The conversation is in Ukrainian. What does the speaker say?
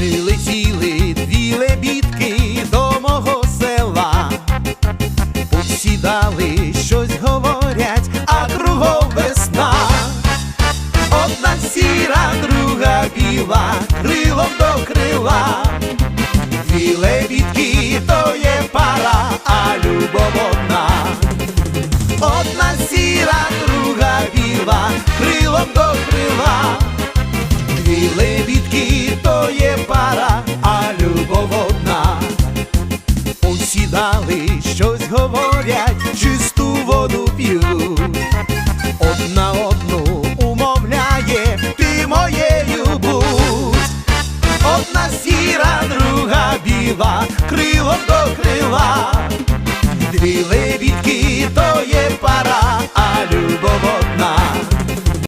Прилетіли дві лебідки до мого села, посідали, щось говорять, а кругом весна, одна сіра, друга біла, крилом до крила, дві лебідки то є пара, а любов одна, одна сіра. Дали щось говорять, чисту воду п'ють. Одна одну умовляє, ти моєю будь. Одна сіра, друга біла, крило до крила. Дві